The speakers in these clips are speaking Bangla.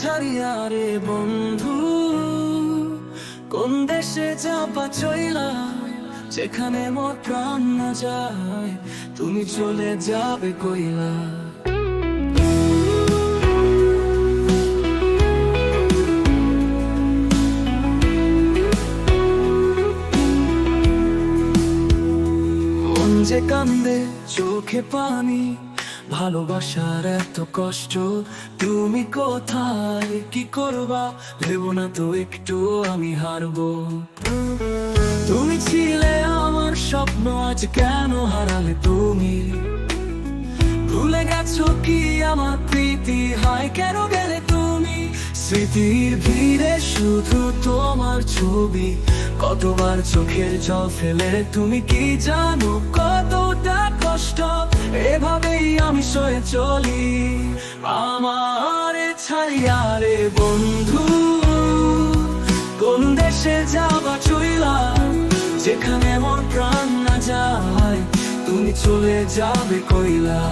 ছাড়িয়া রে বন্ধু, কোন দেশে চাপা চইলা যেখানে মোর প্রাণ না যায়, তুমি চলে যাবে কইলা। যে কান্দে, চোখে পানি ভালোবাসার এত কষ্ট, তুমি কোথায়? কি করবা? ভেবো না তো একটু আমি হারবো। তুমি ছিলে আমার স্বপ্ন, আজ কেন হারালে তুমি? ভুলে গেছো কি আমার প্রীতি? হয় কেন গেলে স্মৃতির ভিড়ে শুধু তোমার ছবি। কতবার চোখের জল ফেলে তুমি কি জানো কতটা কষ্ট? এভাবেই আমি সয়ে চলি। আমার ছাড়িয়া রে বন্ধু, কোন দেশে যাবা চইলা? যেখানে মন প্রাণ না যায়, তুমি চলে যাবে কইলা।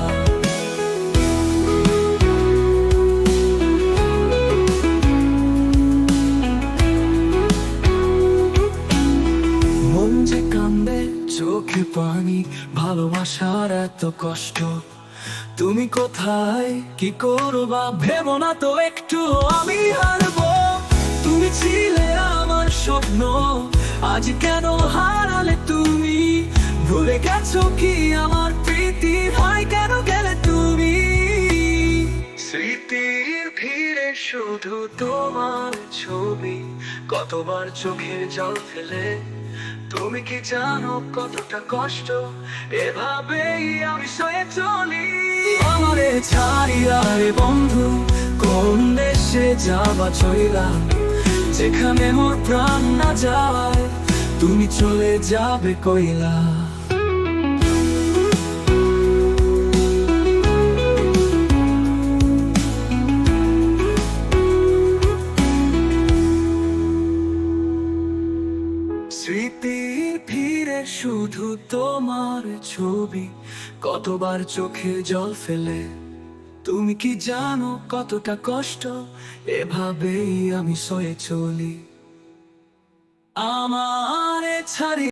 পানি, ভালোবাসার এত কষ্ট। তুমি কোথায়? কি করবা? ভেবো না তো একটু, আমি হারবো। তুমি ছিলে আমার স্বপ্ন, আজ কেন হারালে তুমি? ভুলে গেছো কি আমার প্রীতি? হয় কেন গেলে তুমি? স্মৃতির ভিড়ে শুধু তোমার ছবি, কতবার চোখের জল ফেলে তুমি কি জানো কতটা কষ্ট? এভাবেই আমি সয়ে চলি। আমারে ছাড়িয়া রে বন্ধু, কোন দেশে যাবা চইলা যেখানে মোর প্রাণ না যায়, তুমি চলে যাবে কইলা। ভিড়ে শুধু তোমার ছবি কতবার চোখে জল ফেলে। তুমি কি জানো কতটা কষ্ট? এভাবেই আমি সয়ে চলি। আমার ছাড়ি